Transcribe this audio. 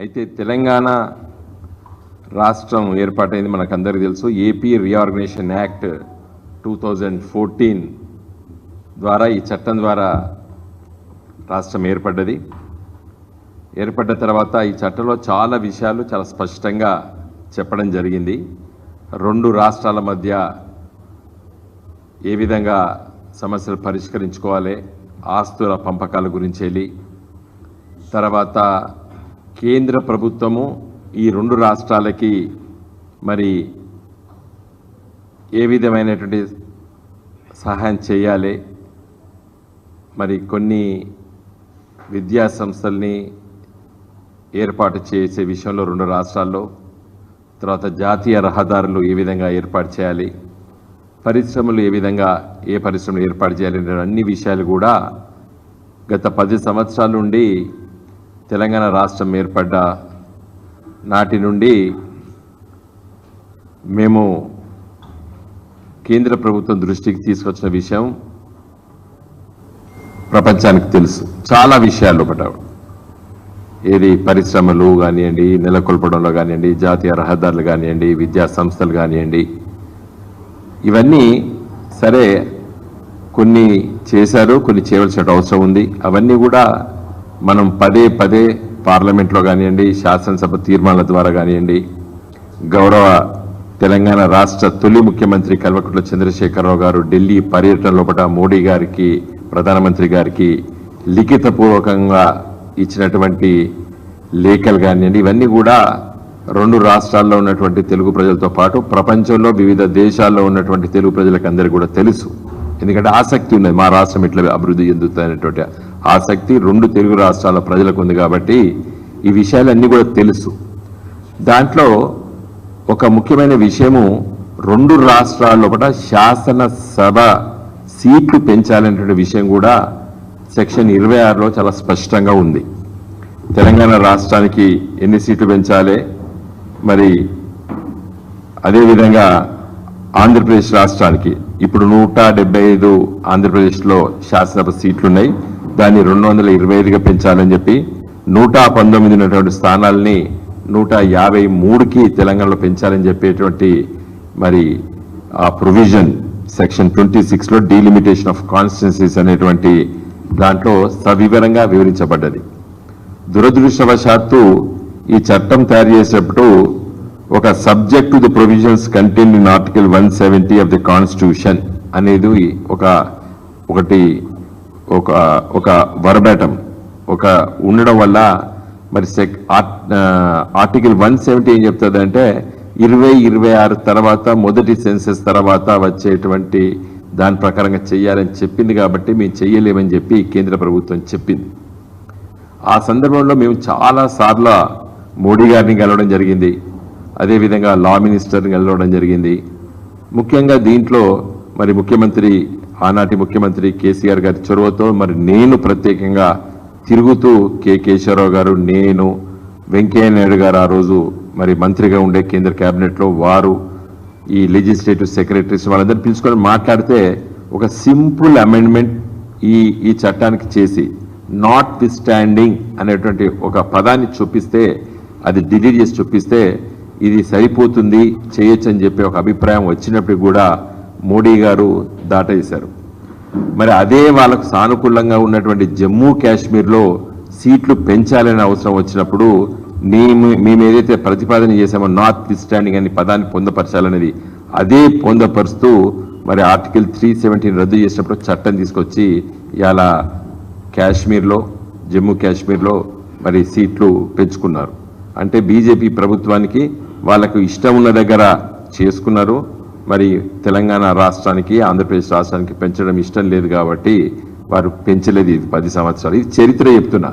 అయితే తెలంగాణ రాష్ట్రం ఏర్పాటైంది మనకందరికీ తెలుసు. AP reorganisation act two thousand fourteen ద్వారా ఈ చట్టం ద్వారా రాష్ట్రం ఏర్పడ్డది. ఏర్పడ్డ తర్వాత ఈ చట్టంలో చాలా విషయాలు చాలా స్పష్టంగా చెప్పడం జరిగింది. రెండు రాష్ట్రాల మధ్య ఏ విధంగా సమస్యలు పరిష్కరించుకోవాలి ఆస్తుల పంపకాల గురించి వెళ్ళి తర్వాత కేంద్ర ప్రభుత్వము ఈ రెండు రాష్ట్రాలకి మరి ఏ విధమైనటువంటి సహాయం చేయాలి? మరి కొన్ని విద్యా సంస్థల్ని ఏర్పాటు చేసే విషయంలో రెండు రాష్ట్రాల్లో తర్వాత జాతీయ రహదారులు ఏ విధంగా ఏర్పాటు చేయాలి? పరిశ్రమలు ఏ విధంగా ఏ పరిశ్రమలు ఏర్పాటు చేయాలి? అన్ని విషయాలు కూడా గత పది సంవత్సరాల నుండి తెలంగాణ రాష్ట్రం ఏర్పడ్డ నాటి నుండి మేము కేంద్ర ప్రభుత్వం దృష్టికి తీసుకొచ్చిన విషయం ప్రపంచానికి తెలుసు. చాలా విషయాలు ఒకట ఏది పరిశ్రమలు కానివ్వండి నెలకొల్పడంలో కానివ్వండి జాతీయ రహదారులు కానివ్వండి విద్యా సంస్థలు కానివ్వండి ఇవన్నీ సరే కొన్ని చేశారు కొన్ని చేయవలసిన అవసరం ఉంది. అవన్నీ కూడా మనం పదే పదే పార్లమెంట్లో కానివ్వండి శాసనసభ తీర్మానాల ద్వారా కానివ్వండి గౌరవ తెలంగాణ రాష్ట్ర తొలి ముఖ్యమంత్రి కల్వకుంట్ల చంద్రశేఖరరావు గారు ఢిల్లీ పర్యటన లోపల మోడీ గారికి ప్రధానమంత్రి గారికి లిఖితపూర్వకంగా ఇచ్చినటువంటి లేఖలు కానివ్వండి ఇవన్నీ కూడా రెండు రాష్ట్రాల్లో ఉన్నటువంటి తెలుగు ప్రజలతో పాటు ప్రపంచంలో వివిధ దేశాల్లో ఉన్నటువంటి తెలుగు ప్రజలకు అందరికీ కూడా తెలుసు. ఎందుకంటే ఆసక్తి ఉన్నది మా రాష్ట్రం ఇట్లా అభివృద్ధి చెందుతున్నటువంటి ఆసక్తి రెండు తెలుగు రాష్ట్రాల ప్రజలకు ఉంది కాబట్టి ఈ విషయాలన్నీ కూడా తెలుసు. దాంట్లో ఒక ముఖ్యమైన విషయము రెండు రాష్ట్రాల లోపల శాసనసభ సీట్లు పెంచాలనేటువంటి విషయం కూడా సెక్షన్ ఇరవై ఆరులో చాలా స్పష్టంగా ఉంది. తెలంగాణ రాష్ట్రానికి ఎన్ని సీట్లు పెంచాలి? మరి అదేవిధంగా ఆంధ్రప్రదేశ్ రాష్ట్రానికి ఇప్పుడు నూట డెబ్బై ఐదు ఆంధ్రప్రదేశ్లో శాసనసభ సీట్లు ఉన్నాయి దాన్ని రెండు వందల ఇరవై ఐదుగా పెంచాలని చెప్పి నూట పంతొమ్మిది ఉన్నటువంటి స్థానాల్ని నూట యాభై మూడుకి తెలంగాణలో పెంచాలని చెప్పేటువంటి మరి ఆ ప్రొవిజన్ సెక్షన్ ట్వంటీ సిక్స్లో డీలిమిటేషన్ ఆఫ్ కాన్స్టిట్యున్సీస్ అనేటువంటి దాంట్లో సవివరంగా వివరించబడ్డది. దురదృష్టవశాత్తు ఈ చట్టం తయారు చేసేటప్పుడు ఒక subject to the provisions continue in article one seventy of the constitution అనేది ఒక ఒకటి ఒక ఒక వరబేటం ఒక ఉండడం వల్ల మరి సెక్ ఆర్టికల్ వన్ సెవెంటీ ఏం చెప్తుంది అంటే ఇరవై ఇరవై ఆరు తర్వాత మొదటి సెన్సెస్ తర్వాత వచ్చేటువంటి దాని ప్రకారంగా చేయాలని చెప్పింది కాబట్టి మేము చెయ్యలేమని చెప్పి కేంద్ర ప్రభుత్వం చెప్పింది. ఆ సందర్భంలో మేము చాలాసార్లు మోడీ గారిని కలవడం జరిగింది. అదేవిధంగా లా మినిస్టర్ని కలవడం జరిగింది. ముఖ్యంగా దీంట్లో మరి ముఖ్యమంత్రి ఆనాటి ముఖ్యమంత్రి కేసీఆర్ గారి చొరవతో మరి నేను ప్రత్యేకంగా తిరుగుతూ కె. కేశవరావు గారు నేను వెంకయ్య నాయుడు గారు ఆ రోజు మరి మంత్రిగా ఉండే కేంద్ర క్యాబినెట్లో వారు ఈ లెజిస్లేటివ్ సెక్రటరీస్ వాళ్ళందరినీ పిలుచుకొని మాట్లాడితే ఒక సింపుల్ అమెండ్మెంట్ ఈ ఈ చట్టానికి చేసి నాట్ ది స్టాండింగ్ అనేటువంటి ఒక పదాన్ని చూపిస్తే అది డిలీట్ చేసి చూపిస్తే ఇది సరిపోతుంది చేయొచ్చు అని చెప్పి ఒక అభిప్రాయం వచ్చినప్పుడు కూడా మోడీ గారు దాటేశారు. మరి అదే వాళ్ళకు సానుకూలంగా ఉన్నటువంటి జమ్మూ కాశ్మీర్లో సీట్లు పెంచాలనే అవసరం వచ్చినప్పుడు మేము మేము ఏదైతే ప్రతిపాదన చేశామో నార్త్ స్టాండింగ్ అనే పదాన్ని పొందపరచాలనేది అదే పొందపరుస్తూ మరి ఆర్టికల్ త్రీ సెవెంటీన్ రద్దు చేసినప్పుడు చట్టం తీసుకొచ్చి ఇలా కాశ్మీర్లో జమ్మూ కాశ్మీర్లో మరి సీట్లు పెంచుకున్నారు. అంటే బీజేపీ ప్రభుత్వానికి వాళ్ళకు ఇష్టం ఉన్న దగ్గర చేసుకున్నారు. మరి తెలంగాణ రాష్ట్రానికి ఆంధ్రప్రదేశ్ రాష్ట్రానికి పెంచడం ఇష్టం లేదు కాబట్టి వారు పెంచలేదు ఇది పది సంవత్సరాలు. ఇది చరిత్ర చెప్తున్నా.